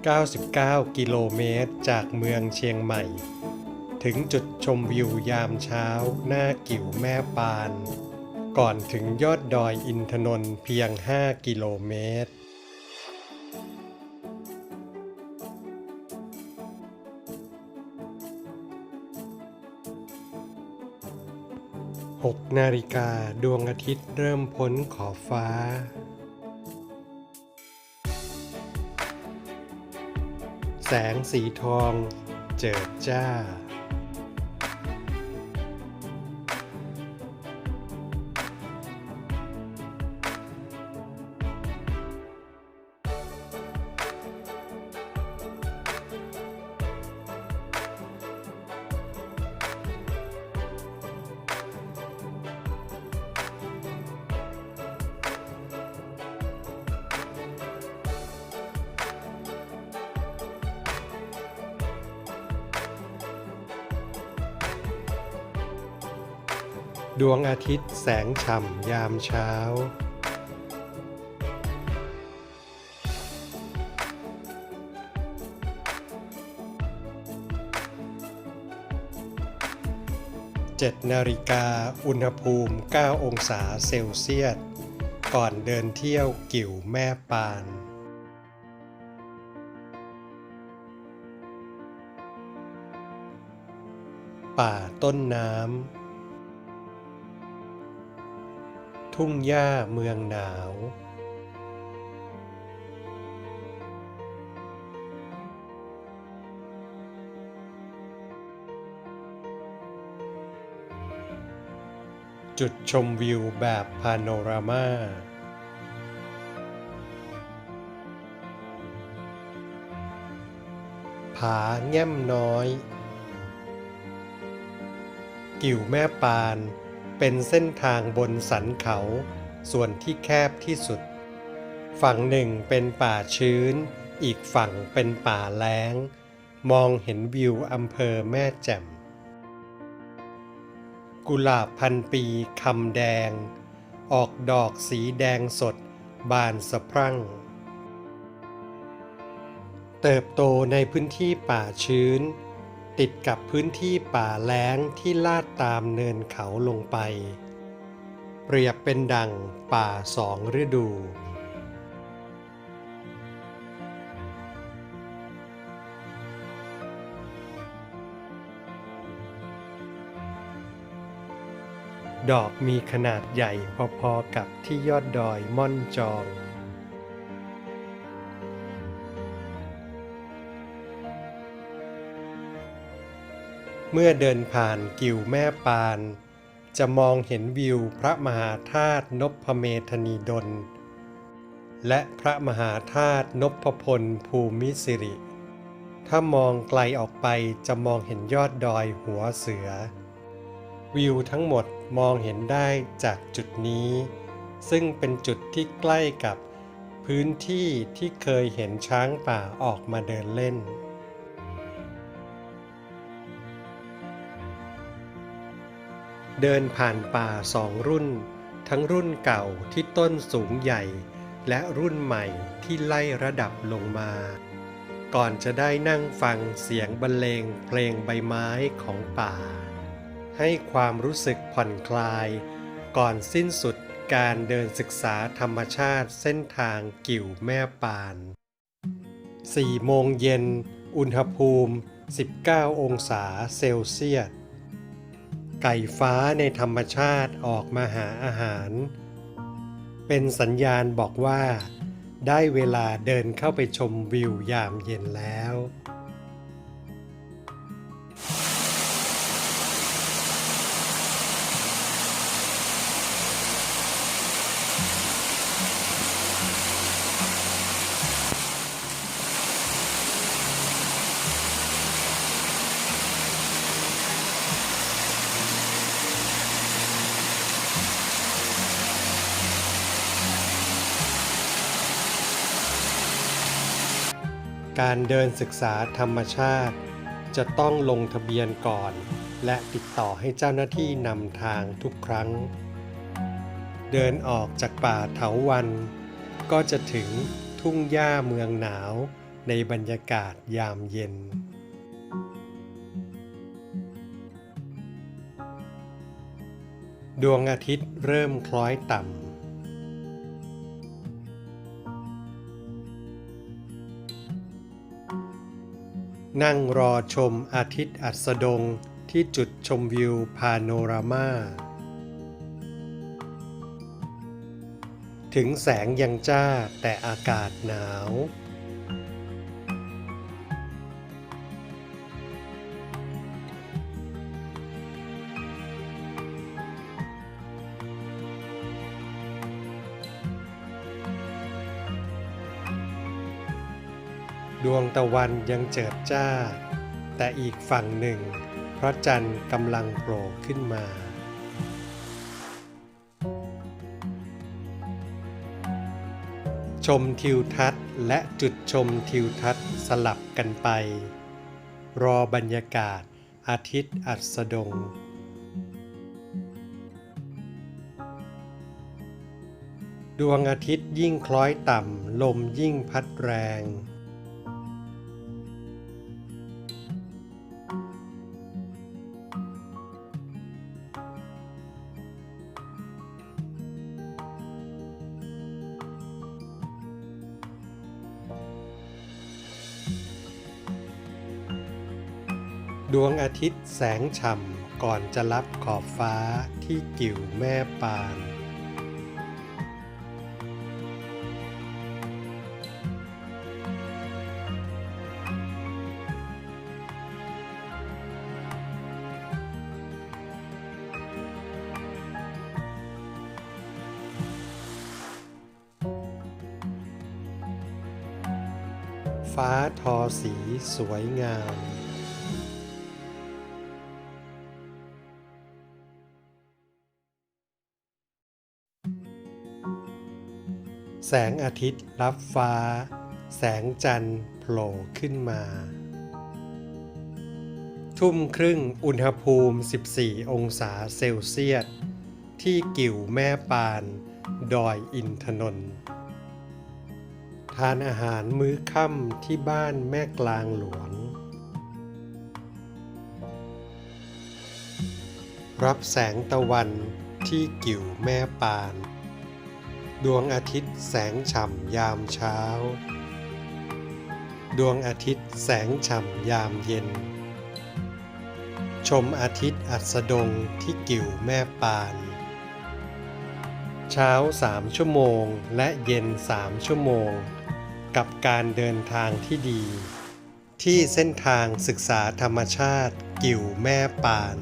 99 กิโลเมตร จากเมืองเชียงใหม่ ถึงจุดชมวิวยามเช้าหน้ากิ่วแม่ปาน ก่อนถึงยอดดอยอินทนนท์เพียง 5 กิโลเมตร6นาฬิกาดวงอาทิตย์เริ่มพ้นขอบฟ้า แสงสีทองเจิดจ้า ดวงอาทิตย์แสงฉ่ำยามเช้า7นาฬิกาอุณหภูมิ 9 องศาเซลเซียส ก่อนเดินเที่ยวกิ่วแม่ปานป่าต้นน้ำ ทุ่งหญ้าเมืองหนาว จุดชมวิวแบบพาโนรามาผาแง่มน้อย กิ่วแม่ปาน เป็นเส้นทางบนสันเขา ส่วนที่แคบที่สุด ฝั่งหนึ่งเป็นป่าชื้น อีกฝั่งเป็นป่าแล้ง มองเห็นวิวอำเภอแม่แจ่ม กุหลาบพันปีคำแดง ออกดอกสีแดงสด บานสะพรั่ง เติบโตในพื้นที่ป่าชื้น ติดกับพื้นที่ป่าแล้งที่ลาดตามเนินเขาลงไป เปรียบเป็นดังป่าสองฤดู ดอกมีขนาดใหญ่พอๆกับที่ยอดดอยม่อนจอง เมื่อเดินผ่านกิ่วแม่ปาน จะมองเห็นวิวพระมหาธาตุนพเมธนีดล และพระมหาธาตุนพพลภูมิสิริ ถ้ามองไกลออกไปจะมองเห็นยอดดอยหัวเสือ วิวทั้งหมดมองเห็นได้จากจุดนี้ ซึ่งเป็นจุดที่ใกล้กับพื้นที่ที่เคยเห็นช้างป่าออกมาเดินเล่น เดินผ่านป่าสองรุ่น ทั้งรุ่นเก่าที่ต้นสูงใหญ่ และรุ่นใหม่ที่ไล่ระดับลงมา ก่อนจะได้นั่งฟังเสียงบรรเลงเพลงใบไม้ของป่า ให้ความรู้สึกผ่อนคลาย ก่อนสิ้นสุดการเดินศึกษาธรรมชาติเส้นทางกิ่วแม่ปาน4โมงเย็น อุณหภูมิ 19 องศาเซลเซียส ไก่ฟ้าในธรรมชาติออกมาหาอาหาร เป็นสัญญาณบอกว่า ได้เวลาเดินเข้าไปชมวิวยามเย็นแล้ว การเดินศึกษาธรรมชาติ จะต้องลงทะเบียนก่อน และติดต่อให้เจ้าหน้าที่นำทางทุกครั้ง เดินออกจากป่าเถาวัน ก็จะถึงทุ่งหญ้าเมืองหนาวในบรรยากาศยามเย็นดวงอาทิตย์เริ่มคล้อยต่ำ นั่งรอชมอาทิตย์อัสดงที่จุดชมวิวพาโนรามา ถึงแสงยังจ้าแต่อากาศหนาว ดวงตะวันยังเจิดจ้า แต่อีกฝั่งหนึ่ง พระจันทร์กำลังโผล่ขึ้นมา ชมทิวทัศน์และจุดชมทิวทัศน์สลับกันไป รอบรรยากาศอาทิตย์อัสดงดวงอาทิตย์ยิ่งคล้อยต่ำ ลมยิ่งพัดแรง ดวงอาทิตย์แสงฉ่ำก่อนจะรับขอบฟ้าที่กิ่วแม่ปาน ฟ้าทอสีสวยงาม แสงอาทิตย์รับฟ้า แสงจันทร์โผล่ขึ้นมา ทุ่มครึ่งอุณหภูมิ 14 องศาเซลเซียส ที่กิ่วแม่ปาน ดอยอินทนนท์ทานอาหารมื้อค่ำที่บ้านแม่กลางหลวง รับแสงตะวันที่กิ่วแม่ปาน ดวงอาทิตย์แสงฉ่ำยามเช้า ดวงอาทิตย์แสงฉ่ำยามเย็น ชมอาทิตย์อัสดงที่กิ่วแม่ปาน เช้าสามชั่วโมงและเย็นสามชั่วโมง กับการเดินทางที่ดี ที่เส้นทางศึกษาธรรมชาติกิ่วแม่ปาน